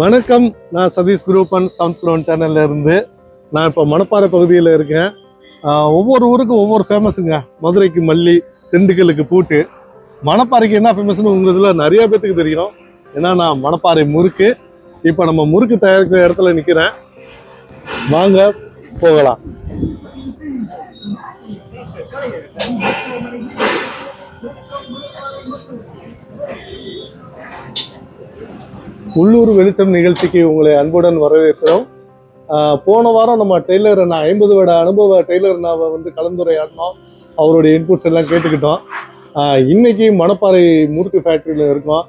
வணக்கம். நான் Satish குரூப்பன் sound blown சேனல்ல இருந்து. நான் இப்போ மணப்பாறை பகுதியில் இருக்கேன். ஒவ்வொரு ஊருக்கும் ஒவ்வொரு ஃபேமஸுங்க மதுரைக்கு மல்லி திண்டுக்கலுக்கு பூட்டு. மணப்பாறைக்கு என்ன ஃபேமஸ்னு உங்க இதில் நிறைய பேத்துக்கு தெரியும். ஏன்னா நான் மணப்பாறை முறுக்கு. இப்போ நம்ம முறுக்கு தயாரிக்கிற இடத்துல நிற்கிறேன் வாங்க போகலாம். உள்ளூர் வெளிச்சம் நிகழ்ச்சிக்கு உங்களை அன்புடன் வரவேற்கிறோம். போன வாரம் நம்ம டெய்லர் நான் ஐம்பது வருட அனுபவ டெய்லர் நான் வந்து கலந்துரையாடினோம். அவருடைய இன்புட்ஸ் எல்லாம் கேட்டுக்கிட்டோம். இன்னைக்கு மணப்பாறை மூர்த்தி ஃபேக்ட்ரியில் இருக்கோம்.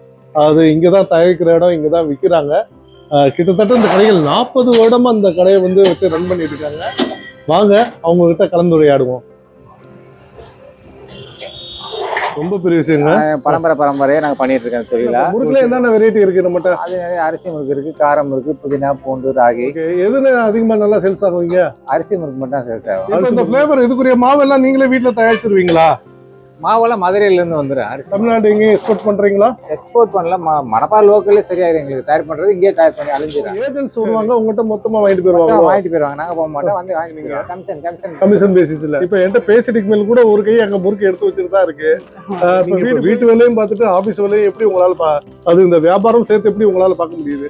அது இங்கே தான் தயாரிக்கிற இடம் இங்கே தான் விற்கிறாங்க கிட்டத்தட்ட இந்த கடைகள் நாற்பது வருடமாக அந்த கடையை வந்து வச்சு ரன் பண்ணிட்டு இருக்காங்க. வாங்க அவங்கக்கிட்ட கலந்துரையாடுவோம். ரொம்ப பெரிய விஷயங்க. பரம்பரை பரம்பரையா நாங்க பண்ணிட்டு இருக்கோம் தொழிலா. முறுக்குல என்னென்ன வெரைட்டி இருக்கு நம்மகிட்ட அது நிறைய அரிசி முறுக்கு இருக்கு காரம் இருக்கு புதினா பூண்டு ராகி. எதுன்னு அதிகமா நல்லா சேல்ஸ் ஆகுவீங்க? அரிசி முறுக்கு மட்டும் சேல்ஸ் ஆகும். இந்த ஃபிளேவர் இதுக்குரிய மாவெல்லாம் நீங்களே வீட்ல தயாரிச்சிருவீங்களா? மாவெல்லாம் மதுரையில இருந்து வந்துடும் தமிழ்நாடு எங்கேயும் எக்ஸ்போர்ட் பண்றீங்களா? எக்ஸ்போர்ட் பண்ணல. ம- மணப்பாறை லோக்கல்லே சரியாயிரும். எங்களுக்கு தயார் பண்றது. இங்கேயே தயார் பண்ணி அழிஞ்சிடும் ஏஜென்ட்ஸ் வருவாங்க உங்ககிட்ட மொத்தமா வாங்கிட்டு போயிருவாங்க வாங்கிட்டு போயிருவாங்க. நாங்க போக மாட்டோம். வந்து வாங்கிட்டு போயிருவோம். கமிஷன் கமிஷன் கமிஷன் பேசிஸ்ல இப்போ என்கிட்ட பேசிட்டுக்கு மேல கூட ஒரு கை அங்க முறுக்கு எடுத்து வச்சுட்டு தான் இருக்கு ஆஹ் இப்ப வீட்டு வீட்டு வேலையும் பார்த்துட்டு ஆபீஸ் வேலையும் எப்படி உங்களால பா அது இந்த வியாபாரம் சேர்த்து எப்படி உங்களால பார்க்க முடியுது?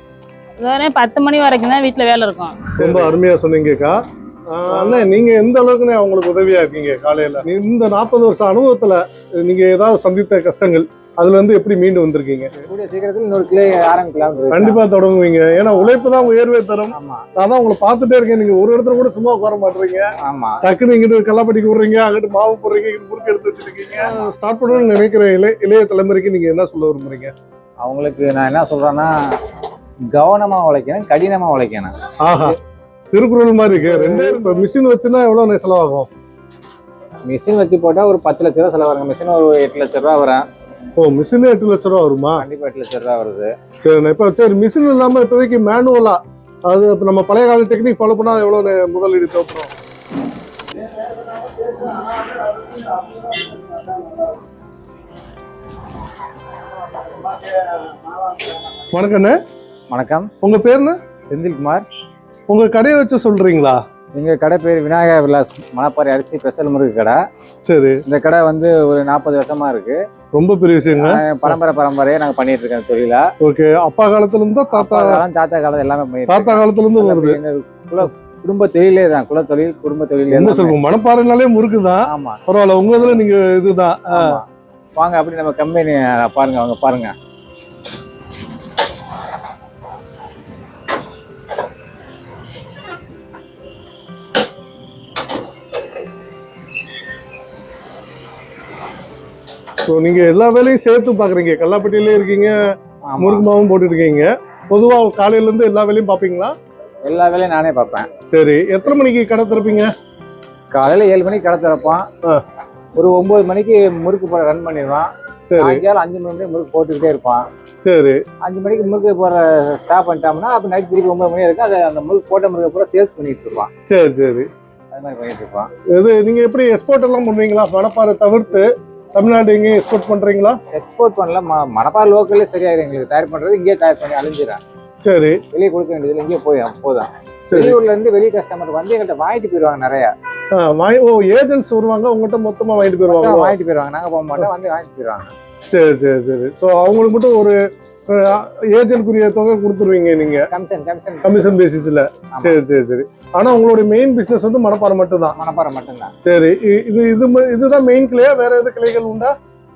வேற பத்து மணி வரைக்கும் தான் வீட்டில் வேலை இருக்கும். ரொம்ப அருமையா சொன்னீங்கக்கா. அண்ணா நீங்க எந்த அளவுக்குன்னு அவங்களுக்கு உதவியா இருக்கீங்க காலையில? இந்த நாற்பது வருஷம் அனுபவத்துல நீங்க ஏதாவது சந்தித்த கஷ்டங்கள் அதுல இருந்து எப்படி மீண்டு வந்திருக்கீங்க? கூடிய சீக்கிரத்தில் இன்னொரு கிளை ஆரம்பிக்கலாம் கண்டிப்பா தொடங்குவீங்க. ஏன்னா உழைப்பு தான் உயர்வே தரும். ஆமா. நான் தான் உங்களை பார்த்துட்டே இருக்கேன். நீங்க ஒரு இடத்துல கூட சும்மா உட்கார மாட்டீங்க. ஆமா. டக்குன்னு இங்கிட்டு கல்லாப்பட்டிக்கு விடுறீங்க அங்கிட்டு மாவு போடுறீங்க இங்கிட்டு முறுக்கு எடுத்து வச்சிருக்கீங்க ஸ்டார்ட் பண்ணணும்னு நினைக்கிற இளைய இளைய தலைமுறைக்கு நீங்க என்ன சொல்ல விரும்புறீங்க? அவங்களுக்கு நான் என்ன சொல்றேன்னா கவனமா உழைக்கணும் கடினமா உழைக்கணும். ஆஹா. திருக்குறள் மாதிரி இருக்கு. ரெண்டே இப்ப மிஷின் வச்சுன்னா எவ்வளவு செலவாகும்? மிஷின் வச்சு போட்டா ஒரு பத்து லட்ச ரூபா செலவு வருங்க மிஷின் ஒரு எட்டு லட்ச ரூபா வரும். ஓ மிஷினே எட்டு லட்ச ரூபா வருமா? கண்டிப்பா எட்டு லட்ச ரூபா வருது. சரி இப்ப சரி மிஷின் இல்லாம இப்போதைக்கு மேனுவலா அது இப்ப நம்ம பழைய கால டெக்னிக் ஃபாலோ பண்ணா எவ்வளவு நே- முதலீடு தேவைப்படும்? வணக்கண்ணே வணக்கம். உங்க பேருண்ணே செந்தில்குமார். உங்க கடையை வச்சு சொல்றீங்களா? எங்க கடை பேர் விநாயகா விலாஸ் மணப்பாறை அரிசி ஸ்பெஷல் முருகு கடை. சரி. இந்த கடை வந்து ஒரு நாற்பது வருஷமா இருக்கு. ரொம்ப பெரிய விஷயங்க. பரம்பரை பரம்பரையா நாங்க பண்ணிட்டு இருக்கோம் தொழிலா. ஓகே அப்பா காலத்துல இருந்து தாத்தா காலம் தாத்தா காலம் எல்லாமே பண்ணிட்டு தாத்தா காலத்துல இருந்து வருது. எங்க குல குடும்ப தொழிலே தான் குல தொழில் குடும்ப தொழில் என்ன. சொல்லுவோம் மணப்பாறைனாலே முறுக்குதான் ஆமா. பரவாயில்ல உங்க இதுல நீங்க இதுதான் வாங்க அப்படி நம்ம கம்பெனி பாருங்க அவங்க பாருங்க. ஸோ நீங்க எல்லா வேலையும் சேர்த்து பாக்குறீங்க கல்லாப்பட்டியிலே இருக்கீங்க. முறுக்கு மாவும் போட்டுட்டு இருக்கீங்க பொதுவா காலையில இருந்து எல்லா வேலையும் பாப்பீங்களா எல்லா வேலையும் நானே பார்ப்பேன். சரி. எத்தனை மணிக்கு கடை திறப்பீங்க? காலையில ஏழு மணிக்கு கடை திறப்போம். ஒரு ஒன்பது மணிக்கு முறுக்கு போட ரன் பண்ணிடுவான் சரி. சாயங்காலம் அஞ்சு மணி வரைக்கும் முறுக்கு போட்டுக்கிட்டே இருப்பான் சரி. அஞ்சு மணிக்கு முறுக்கு போற ஸ்டாப் பண்ணிட்டோம்னா அப்போ நைட் திருப்பி ஒன்பது மணி வரைக்கும் அதை அந்த முறுக்கு போட்ட முறுக்கு பூரா சேல்ஸ் பண்ணிட்டு இருப்பான் சரி சரி. அது மாதிரி பண்ணிட்டு இருப்பான் இது நீங்க எப்படி எக்ஸ்போர்ட் எல்லாம் பண்ணுவீங்களா? மணப்பாறை தவிர்த்து தமிழ்நாடு எங்கேயும் எக்ஸ்போர்ட் பண்றீங்களா? எக்ஸ்போர்ட் பண்ணல. மணப்பாறை லோக்கல்லே சரியாயிரும். எங்களுக்கு தயார் பண்றது இங்கேயே தயார் பண்ணி அழிஞ்சிடும் சரி. வெளியே கொடுக்க வேண்டியது இங்கேயே போய். வெளியூர்ல இருந்து வெளி கஸ்டமர் வந்து எங்கள்கிட்ட வாங்கிட்டு போயிருவாங்க நிறைய. வாங்கி ஓ ஏஜென்ட்ஸ் வருவாங்க. உங்ககிட்ட மொத்தமா வாங்கிட்டு போயிருவாங்க வாங்கிட்டு போயிருவாங்க. நாங்க போக மாட்டோம். வந்து வாங்கிட்டு போயிருவாங்க. சரி சரி சரி. ஸோ அவங்களுக்கு மட்டும் ஒரு ஏஜென்ட்குரிய தொகை கொடுத்துருவீங்க நீங்க. Commission commission. கமிஷன் பேசிஸ்ல. சரி சரி சரி. ஆனா உங்களுடைய மெயின் பிசினஸ் வந்து மணப்பாறை மட்டும் தான் மணப்பாறை மட்டும்தான். சரி இது இது இதுதான் மெயின் கிளையா? வேற எது கிளைகள் உண்டா?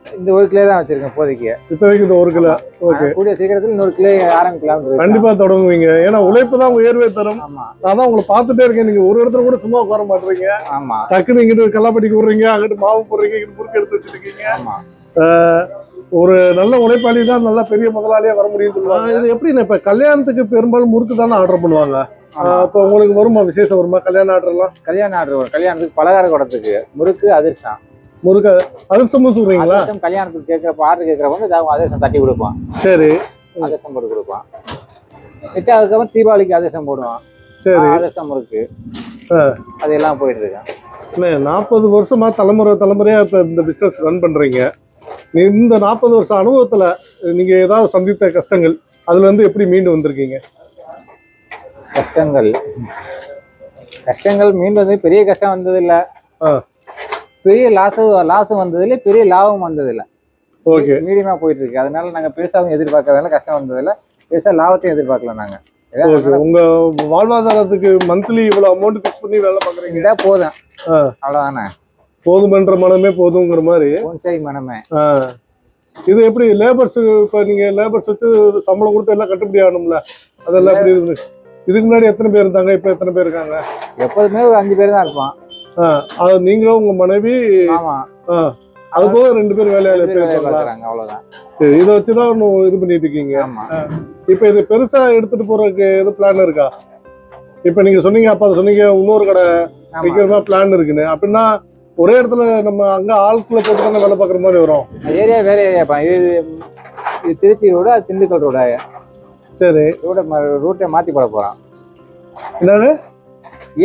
இந்த ஒரு கிளே தான் வச்சிருக்கேன் இப்போதைக்கு. இப்போதைக்கு இது ஒரு கிலோ ஓகே கூடிய சீக்கிரத்தில் இன்னொரு கிளே ஆரம்பிக்கலாம் கண்டிப்பா தொடங்குவீங்க. ஏன்னா உழைப்பு தான் உயர்வே தரும். ஆமா. நான் தான் உங்களை பார்த்துட்டே இருக்கேன். நீங்க ஒரு இடத்துல கூட சும்மா உட்கார மாட்டீங்க. ஆமா. டக்குன்னு இங்கிட்டு கல்லாப்பட்டிக்கு விடுறீங்க அங்கிட்டு மாவு போடுறீங்க இங்கிட்டு முறுக்கு எடுத்து வச்சிருக்கீங்க ஆமா. ஒரு நல்ல உழைப்பாளி தான் நல்ல பெரிய முதலாளியா வர முடியும் சொல்லுவாங்க. இது எப்படி இப்ப கல்யாணத்துக்கு பெரும்பாலும் முறுக்கு தானே ஆர்டர் பண்ணுவாங்க. இப்போ உங்களுக்கு வருமா? விசேஷம் வருமா? கல்யாண ஆர்டர்லாம் கல்யாண ஆர்டர் வரும். கல்யாணத்துக்கு பலகார குடத்துக்கு முறுக்கு அதிர்சம். முறுக்கு அதிர்ஷ்டமும் சொல்றீங்களா? கல்யாணத்துக்கு கேட்கறப்ப ஆர்டர் கேட்கறப்ப அதிர்சம் தட்டி கொடுப்பான். சரி. அதிர்சம் போட்டு கொடுப்பான். விட்டு அதுக்கப்புறம் தீபாவளிக்கு அதிர்சம் போடுவான். சரி. அதிர்சம் முறுக்கு. ஆ. அது எல்லாம் போயிட்டு இருக்கேன் நாற்பது வருஷமா தலைமுறை தலைமுறையா இப்ப இந்த பிசினஸ் ரன் பண்றீங்க. இந்த நாற்பது வருஷம் அனுபவத்துல நீங்க ஏதாவது சந்தித்த கஷ்டங்கள் அதுல இருந்து எப்படி மீண்டு வந்திருக்கீங்க? கஷ்டங்கள். கஷ்டங்கள் மீண்டும் வந்து பெரிய கஷ்டம் வந்தது இல்ல ஆ. பெரிய லாஸ் லாஸும் வந்தது இல்ல பெரிய லாபம் வந்தது இல்ல ஓகே. மீடியமா போயிட்டு இருக்கு அதனால நாங்க பெருசாவும் எதிர்பார்க்கறதால கஷ்டம் வந்தது இல்ல பெருசா லாபத்தையும் எதிர்பார்க்கல நாங்க. ஏதாவது ஓகே. உங்க வாழ்வாதாரத்துக்கு மந்த்லி இவ்வளவு அமௌண்ட் ஃபிக்ஸ் பண்ணி வேலை பாக்குறீங்க போதும். அவ்வளவுதானே? போதுமன்ற மனமே போதுங்கிற மாதிரி. மனமே. இது எப்படி லேபர்ஸ் இப்ப நீங்க லேபர்ஸ் வச்சு சம்பளம் கொடுத்து எல்லாம் கட்டுப்படி ஆகணும்ல? அதெல்லாம் எப்படி இருந்து? இதுக்கு முன்னாடி எத்தனை பேர் இருந்தாங்க இப்ப எத்தனை பேர் இருக்காங்க? எப்போதுமே ஒரு அஞ்சு பேர் தான் இருப்பான் அது நீங்களும் உங்க மனைவி? அது போக ரெண்டு பேர் வேலையாளர் ரெண்டு பேர் வேலை இருப்பாங்களா பார்க்கறாங்க அவ்வளவுதான். இதை வச்சுதான் இன்னும் இது பண்ணிட்டு இருக்கீங்க. ஆமா. இப்ப இது பெருசா எடுத்துட்டு போறதுக்கு எது பிளான் இருக்கா? இப்ப நீங்க சொன்னீங்க அப்ப சொன்னீங்க இன்னொரு கடை வைக்கிறதா பிளான் இருக்குன்னு. அப்படின்னா ஒரே இடத்துல நம்ம அங்க ஆட்களை போட்டு தானே வேலை பார்க்குற மாதிரி வரும். ஏரியா வேற ஏரியாப்பா இது இது திருச்சி ரோடு அது திண்டுக்கல் ரோடு சரி. ரோட ரூட்டை மாத்தி போட போறான். என்னது?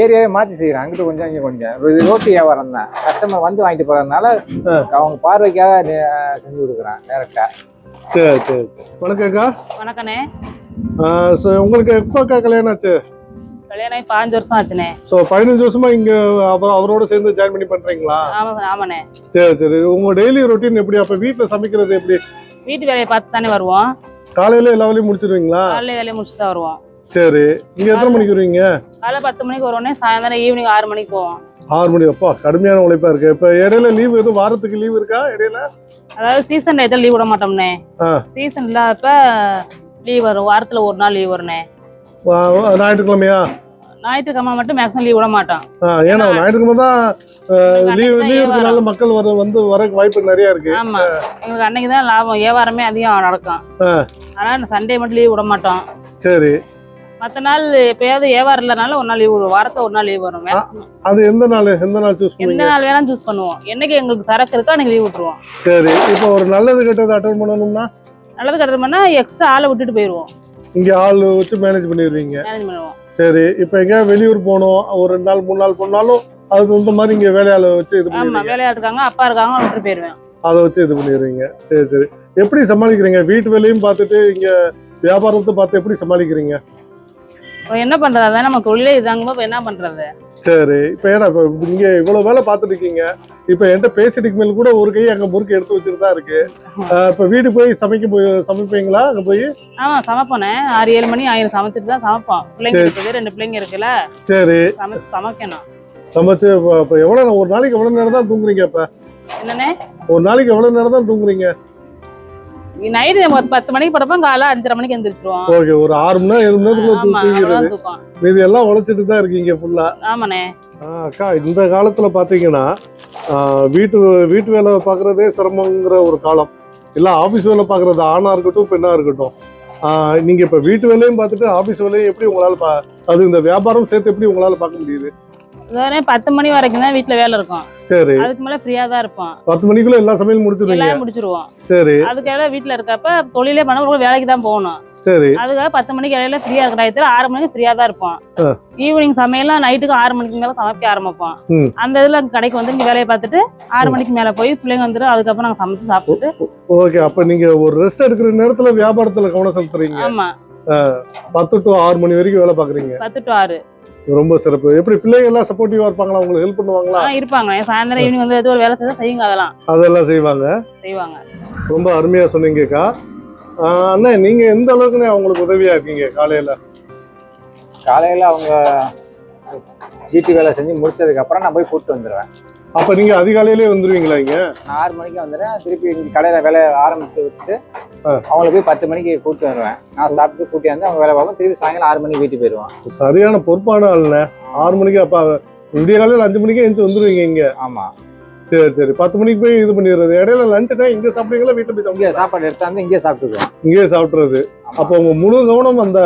ஏரியாவே மாத்தி செய்யறான் அங்கிட்டு கொஞ்சம் இங்க கொஞ்சம். இது ரோட்டு வியாபாரம் தான். கஸ்டமர் வந்து வாங்கிட்டு போறதுனால அவங்க பார்வைக்காக செஞ்சு கொடுக்குறான் டேரக்டா சரி சரி வணக்கம்க்கா. வணக்கண்ணே. உங்களுக்கு எப்போக்கா கல்யாணம் ஆச்சு? கல்யாணம் ஆகி பாஞ்சு வருஷம் ஆச்சுண்ணே. ஸோ பதினஞ்சு வருஷமா இங்க அவர் அவரோட சேர்ந்து ஜாயின் பண்ணி பண்றீங்களா? ஆமா ஆமாண்ணே. சரி சரி. உங்க டெய்லி ரொட்டீன் எப்படி? அப்ப வீட்டுல சமைக்கிறது எப்படி? வீட்டு வேலையை பார்த்து தானே வருவோம். காலையில எல்லா வேலையும் முடிச்சிருவீங்களா? காலையில வேலையை முடிச்சுட்டு தான் வருவோம். சரி. நீங்க எத்தனை மணிக்கு வருவீங்க? காலைல பத்து மணிக்கு வருவோன்னே சாயந்தரம் ஈவினிங் ஆறு மணிக்கு போவோம். ஆறு மணி. அப்பா கடுமையான உழைப்பா இருக்கு. இப்ப இடையில லீவ் எதுவும் வாரத்துக்கு லீவ் இருக்கா? இடையில? அதாவது சீசன் டயத்தில் லீவ் விட மாட்டோம்ண்ணே. ஆ. சீசன் இல்லாதப்ப லீவ் வரும். வாரத்துல ஒரு நாள் லீவ் வரும்ண்ணே. வா- வா- ஞாயிற்றுக்கிழமையா? ஞாயிற்றுக்கிழமை மட்டும் மேக்ஸிமம் லீவ் விட மாட்டோம். ஆ, ஏன்னா ஞாயிற்றுக்கிழமை தான் லீவ் இருக்கனால மக்கள் வர வந்து வரக்கு வாய்ப்பு நிறைய இருக்கு. ஆமா. எங்களுக்கு அன்னைக்கு தான் லாபம். வியாபாரமே அதிகம் நடக்கும். ஆ. அதனால சண்டே மட்டும் லீவ் விட மாட்டோம். சரி. மற்ற நாள் எப்பயாவது வியாபாரம் இல்லைனாலும் ஒரு நாள் லீவ் விடுவோம். வாரத்துல ஒரு நாள் லீவ் வரும். அது எந்த நாள் எந்த நாள் சூஸ் எந்த பண்ணுவீங்க நாள் வேணாலும் சூஸ் பண்ணுவோம். என்னைக்கு எங்களுக்கு சரக்கு இருக்கோ அன்னைக்கு லீவ் விட்டுருவோம். சரி. இப்போ ஒரு நல்லது கெட்டது அட்டன் பண்ணணும்னா? நல்லது கட்டுறோம்னா எக்ஸ்ட்ரா ஆளை விட்டுட்டு போயிடுவோம். இங்க ஆள் வச்சு மேனேஜ் பண்ணிடுவீங்க. சரி இப்போ எங்கேயா வெளியூர் போகணும் ஒரு ரெண்டு நாள் மூணு நாள் போனாலும் அதுக்கு தகுந்த மாதிரி இங்க வேலையாள வச்சு இது ஆமா பண்ணிடுவீங்க. வேலையா இருக்காங்க அப்பா இருக்காங்க விட்டுட்டு போயிடுவேன். அதை வச்சு இது பண்ணிடுவீங்க. சரி சரி. எப்படி சமாளிக்கிறீங்க? வீட்டு வேலையும் பார்த்துட்டு இங்க வியாபாரத்தை பார்த்து எப்படி சமாளிக்கிறீங்க? என்ன பண்றது? அதான் நம்ம தொழிலே இதாங்க இப்போ என்ன பண்றது? சரி இப்போ ஏன்னா இப்போ இங்க இவ்வளவு வேலை பார்த்துட்டு இருக்கீங்க இப்போ என்கிட்ட பேசிட்டுக்கு மேல் கூட ஒரு கை அங்க முறுக்கு எடுத்து வச்சுட்டு தான் இருக்கு இப்போ வீட்டுக்கு போய் சமைக்க போய் சமைப்பீங்களா? அங்க போய்? ஆமா சமைப்போனே ஆறு ஏழு மணி ஆயிரம் சமைச்சிட்டு தான் சமைப்போம். பிள்ளைங்க இருக்குது ரெண்டு பிள்ளைங்க இருக்குல்ல? சரி. சமைக்கணும். சமைச்சு இப்போ இப்போ எவ்வளோ ஒரு நாளைக்கு எவ்வளோ நேரம் தான் தூங்குறீங்க இப்போ என்னண்ணே? ஒரு நாளைக்கு எவ்வளோ நேரம் தான் தூங்குறீங்க? நைட்டு நம்ம பத்து மணிக்கு படுப்போம் காலை அஞ்சரை மணிக்கு எந்திரிச்சிருவோம். ஓகே ஒரு ஆறு மணி நேரம் ஏழு மணி நேரத்துக்குள்ள தூக்கம். மீதி எல்லாம் உழைச்சிட்டு தான் இருக்கீங்க ஃபுல்லா ஆமாண்ணே. அக்கா இந்த காலத்துல பாத்தீங்கன்னா வீட்டு வீட்டு வேலை பார்க்கறதே சிரமங்கிற ஒரு காலம். இல்ல ஆபீஸ் வேலை பார்க்கறது ஆணா இருக்கட்டும் பெண்ணா இருக்கட்டும். நீங்க இப்ப வீட்டு வேலையும் பார்த்துட்டு ஆபீஸ் வேலையும் எப்படி உங்களால பா அது இந்த வியாபாரம் சேர்த்து எப்படி உங்களால பார்க்க முடியுது? அதாவது பத்து மணி வரைக்கும் தான் வீட்டுல வேலை இருக்கும். சரி. அதுக்கு மேல ஃப்ரீயா தான் இருப்போம். பத்து மணிக்குள்ள எல்லா சமையலும் முடிச்சிருவீங்க? எல்லாம் முடிச்சிருவோம். சரி. அதுக்காக வீட்டுல இருக்கப்ப தொழிலே பண்ண வேலைக்கு தான் போகணும். சரி. அதுக்காக பத்து மணிக்கு இடையில ஃப்ரீயா இருக்கிற டயத்துல ஆறு மணிக்கு ஃப்ரீயா தான் இருப்போம். ஈவினிங் சமையல்லாம் நைட்டுக்கு ஆறு மணிக்கு மேல சமைக்க ஆரம்பிப்போம். அந்த இதுல கடைக்கு வந்து இங்க வேலையை பார்த்துட்டு ஆறு மணிக்கு மேல போய் பிள்ளைங்க வந்துடும் அதுக்கப்புறம் நாங்க சமைச்சு சாப்பிட்டுட்டு ஓகே. அப்ப நீங்க ஒரு ரெஸ்ட் எடுக்கிற நேரத்துல வியாபாரத்துல கவனம் செலுத்துறீங்க. ஆமா. பத்து டு ஆறு மணி வரைக்கும் வேலை பாக்குறீங்க பத்து டு ஆறு. ரொம்ப சிறப்பு. எப்படி பிள்ளைங்க எல்லாம் சப்போர்ட்டிவா இருப்பாங்களா? உங்களுக்கு ஹெல்ப் பண்ணுவாங்களா? இருப்பாங்க. சாயந்தரம் ஈவினிங் வந்து ஏதோ ஒரு வேலை செய்தா செய்யுங்க அதெல்லாம். அதெல்லாம் செய்வாங்க. செய்வாங்க. ரொம்ப அருமையா சொன்னீங்கக்கா. ஆஹ் அண்ணா நீங்க எந்த அளவுக்குண்ணே அவங்களுக்கு உதவியா இருக்கீங்க காலையில? காலையில அவங்க வீட்டு வேலை செஞ்சு முடிச்சதுக்கு அப்புறம் நான் போய் கூப்பிட்டு வந்துடுவேன் அப்ப நீங்க அதிகாலையிலே வந்துருவீங்களா இங்க? நான் ஆறு மணிக்கு வந்துடுறேன். திருப்பி இங்க கடையில வேலை ஆரம்பிச்சு விட்டு. அவங்கள போய் பத்து மணிக்கு கூப்பிட்டு வருவேன். நான் சாப்பிட்டு கூட்டி வந்து அவங்க வேலை பார்ப்போம். திருப்பி சாயங்காலம் ஆறு மணிக்கு வீட்டுக்கு போயிடுவான் சரியான பொறுப்பான ஆளுண்ணே. ஆறு மணிக்கு அப்ப விடிய காலையில அஞ்சு மணிக்கே எழுந்து வந்துருவீங்க இங்க. ஆமா. சரி சரி. பத்து மணிக்கு போய் இது பண்ணிடுறது. இடையில லஞ்ச் டைம் இங்க சாப்பிடுறீங்களா வீட்டுல போய் இங்கே? சாப்பாடு எடுத்தாந்து இங்கேயே சாப்பிட்டுக்குவோம். இங்கேயே சாப்பிடுறது அப்போ உங்க முழு கவனம் அந்த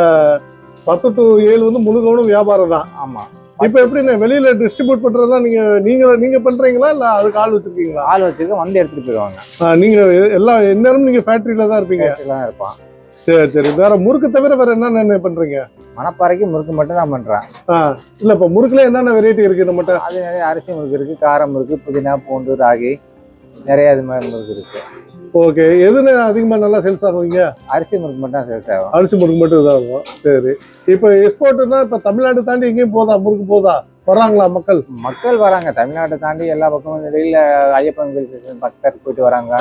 பத்து டு ஏழு வந்து முழு கவனம் வியாபாரம் தான். ஆமா. இப்ப எப்படிண்ணே? வெளியில டிஸ்ட்ரிபியூட் பண்றதா நீங்க நீங்க நீங்க பண்றீங்களா? இல்ல அதுக்கு ஆள் வச்சிருக்கீங்களா? ஆள் வச்சுக்க வந்து எடுத்துட்டு போயிடுவாங்க நீங்க எல்லா எந்நேரமும் நீங்க ஃபேக்டரியில தான் இருப்பீங்க? இருப்பான் சரி சரி. வேற முறுக்கு தவிர வேற என்னென்ன பண்றீங்க? மணப்பாறைக்கு முறுக்கு மட்டும் தான் பண்றேன். இல்ல இப்ப முறுக்குல என்னென்ன வெரைட்டி இருக்கு நம்மகிட்ட அது நிறைய அரிசி முறுக்கு இருக்கு காரம் முறுக்கு புதினா பூண்டு ராகி நிறைய இது மாதிரி முறுக்கு இருக்கு. ஓகே எதுன்னு அதிகமா நல்லா சேல்ஸ் ஆகுவீங்க? அரிசி முறுக்கு மட்டும் தான் சேல்ஸ் ஆகும். அரிசி முறுக்கு மட்டும் இதாகும் சரி. இப்போ எக்ஸ்போர்ட்னா இப்போ தமிழ்நாடு தாண்டி எங்கேயும் போதா? முறுக்கு போதா? வராங்களா மக்கள்? மக்கள் வராங்க. தமிழ்நாட்டை தாண்டி எல்லா பக்கமும் வெளியில ஐயப்பன் கோயில் பக்கத்துக்கு போயிட்டு வராங்க.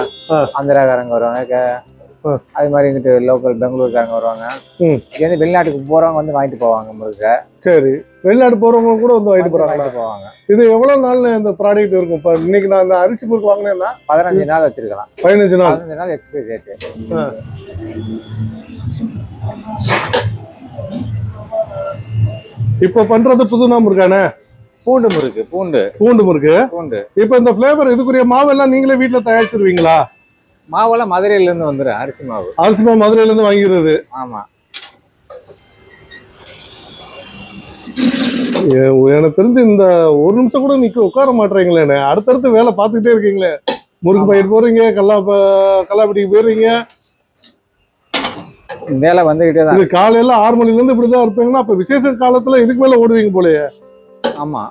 ஆந்திராக்காரங்க வருவாங்க. அது மாதிரி இங்கிட்டு லோக்கல் பெங்களூர்காரங்க வருவாங்க. ம். இங்கேருந்து வெளிநாட்டுக்கு போறவங்க வந்து வாங்கிட்டு போவாங்க முருகை. சரி. வெளிநாடு போறவங்க கூட வந்து வாங்கிட்டு வாங்கிட்டு போவாங்க. இது எவ்வளவு நாள்ல இந்த ப்ராடக்ட் இருக்கும்? இப்போ இன்னைக்கு நான் இந்த அரிசி முறுக்கு வாங்கினேன்னா? பதினஞ்சு நாள் வச்சிருக்கலாம். பதினஞ்சு நாள். பதினஞ்சு நாள் எக்ஸ்பைரி டேட்டு இப்போ பண்றது புதுனா முறுக்கானே? பூண்டு முறுக்கு பூண்டு. பூண்டு முறுக்கு. பூண்டு. இப்போ இந்த ஃபிளேவர் இதுக்குரிய மாவெல்லாம் நீங்களே வீட்டில் தயாரிச்சிருவீங்களா? மாவெல்லாம் மதுரையில இருந்து வந்துடும் அரிசி மாவு. அரிசி மாவு மதுரையில இருந்து வாங்கிடுறது ஆமா எனக்கு தெரிஞ்சு இந்த ஒரு நிமிஷம் கூட நிக்க உட்கார மாட்டேறீங்களேண்ணே அடுத்தடுத்து வேலை பார்த்துக்கிட்டே இருக்கீங்களே. முறுக்கு ஆமா. பயிர் போறீங்க கல்லா கல்லாப்பட்டிக்கு போயிடுறீங்க. வேலை வந்துகிட்டே தான் இது காலையில ஆறு மணில இருந்து இப்படிதான் இருப்பீங்கன்னா அப்ப விசேஷ காலத்துல இதுக்கு மேல ஓடுவீங்க போலயே. ஆமா.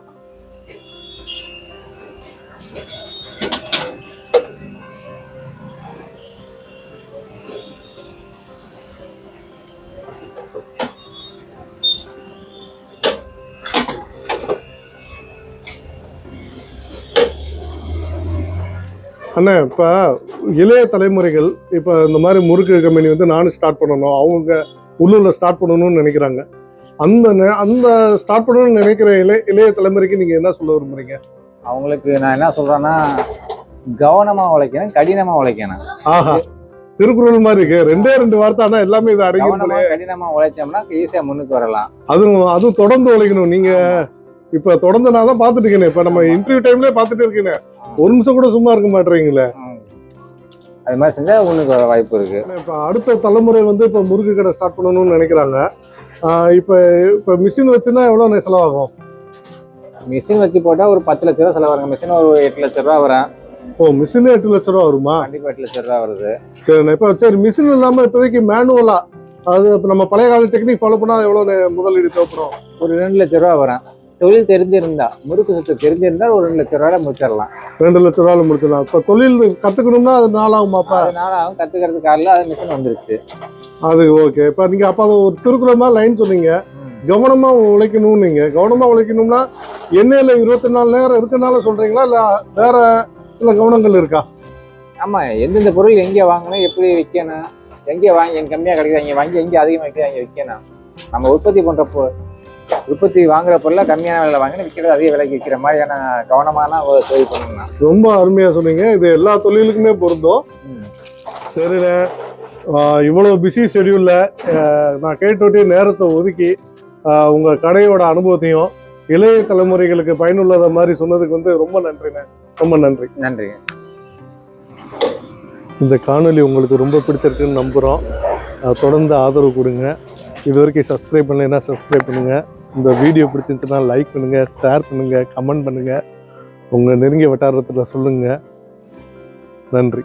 அண்ணா இப்ப இளைய தலைமுறைகள் இப்ப இந்த மாதிரி முறுக்கு கம்பெனி வந்து நானும் ஸ்டார்ட் பண்ணணும் அவங்க உள்ளூர்ல ஸ்டார்ட் பண்ணணும்னு நினைக்கிறாங்க. அந்த அந்த ஸ்டார்ட் பண்ணணும்னு நினைக்கிற இளைய இளைய தலைமுறைக்கு நீங்க என்ன சொல்ல விரும்புறீங்க? அவங்களுக்கு நான் என்ன சொல்றேன்னா கவனமா உழைக்கணும் கடினமா உழைக்கணும். ஆஹா திருக்குறள் மாதிரி இருக்கு. ரெண்டே ரெண்டு வார்த்தை ஆனா எல்லாமே இது அடங்கி கவனமா கடினமா உழைச்சோம்னா ஈஸியா முன்னுக்கு வரலாம். அதுவும் அதுவும் தொடர்ந்து உழைக்கணும். நீங்க இப்ப தொடர்ந்து நான் தான் பாத்துட்டு இருக்கேன் இப்ப நம்ம இன்டர்வியூ டைம்லயே பாத்துட்டு இருக்கேன். ஒரு நிமிஷம் கூட சும்மா இருக்க மாட்டீங்களே ம். அது மாதிரி செஞ்சா முன்னுக்கு வர வாய்ப்பு இருக்கு. இப்ப அடுத்த தலைமுறை வந்து இப்ப முறுக்கு கடை ஸ்டார்ட் பண்ணணும்னு நினைக்கிறாங்க. இப்ப இப்ப மிஷின் வச்சுன்னா எவ்வளவு செலவாகும்? மிஷின் வச்சு போட்டா ஒரு பத்து லட்ச ரூபா செலவாங்க மிஷின் ஒரு எட்டு லட்ச ரூபா வரும். ஓ மிஷினே எட்டு லட்ச ரூபா வருமா? கண்டிப்பா எட்டு லட்ச ரூபா வருது. சரி இப்ப சரி மிஷின் இல்லாம இப்போதைக்கு மேனுவலா அது இப்ப நம்ம பழைய கால டெக்னிக் ஃபாலோ பண்ணா எவ்வளவு நே- முதலீடு தேவைப்படும்? ஒரு ரெண்டு லட்ச ரூபா வரும். தொழில் தெரிஞ்சிருந்தா முறுக்கு சுத்து தெரிஞ்சிருந்தா ஒரு ரெண்டு லட்ச ரூபாயில முடிச்சிடலாம். ரெண்டு லட்ச ரூபாயில முடிச்சிடலாம். இப்ப தொழில் கத்துக்கணும்னா அது நாளாகுமாப்பா அதனால அவங்க கத்துக்கிறதுக்கு காலைல அது மிஷின் வந்துருச்சு. அது ஓகே இப்ப நீங்க அப்ப அது ஒரு திருக்குறள் லைன் சொன்னீங்க. கவனமா உழைக்கணும் நீங்க கவனமா உழைக்கணும்னா எண்ணெயில இருபத்தி நாலு நேரம் இருக்கனால சொல்றீங்களா? இல்ல வேற சில கவனங்கள் இருக்கா? ஆமா எந்தெந்த பொருள் எங்கே வாங்கணும் எப்படி விற்கணும் எங்கே வாங்கி எங்க கம்மியா கிடைக்குது அங்கே வாங்கி எங்கே அதிகமாக விற்கிது அங்கே விற்கணும் நம்ம உற்பத்தி பண்ற பொ உற்பத்தி வாங்குற பொருளை கம்மியான விலையில வாங்கி விற்கிறது அதிக விலைக்கு விற்கிற மாதிரியான கவனமான ஒரு தொழில் பண்ணணும் ரொம்ப அருமையா சொன்னீங்க. இது எல்லா தொழிலுக்குமே பொருந்தும். சரிண்ணே. ஆஹ் இவ்வளவு பிஸி ஷெடியூல்ல நான் கேட்டுவிட்டு நேரத்தை ஒதுக்கி ஆஹ் உங்க கடையோட அனுபவத்தையும் இளைய தலைமுறைகளுக்கு பயனுள்ளத மாதிரி சொன்னதுக்கு வந்து ரொம்ப நன்றிண்ணே. ரொம்ப நன்றி. நன்றி. இந்த காணொளி உங்களுக்கு ரொம்ப பிடிச்சிருக்குன்னு நம்புகிறோம் தொடர்ந்து ஆதரவு கொடுங்க. இது வரைக்கும் சப்ஸ்கிரைப் பண்ணலைன்னா சப்ஸ்கிரைப் பண்ணுங்கள் இந்த வீடியோ பிடிச்சிருந்துச்சுன்னா லைக் பண்ணுங்கள் ஷேர் பண்ணுங்கள் கமெண்ட் பண்ணுங்கள் உங்கள் நெருங்கிய வட்டாரத்தில் சொல்லுங்கள் நன்றி.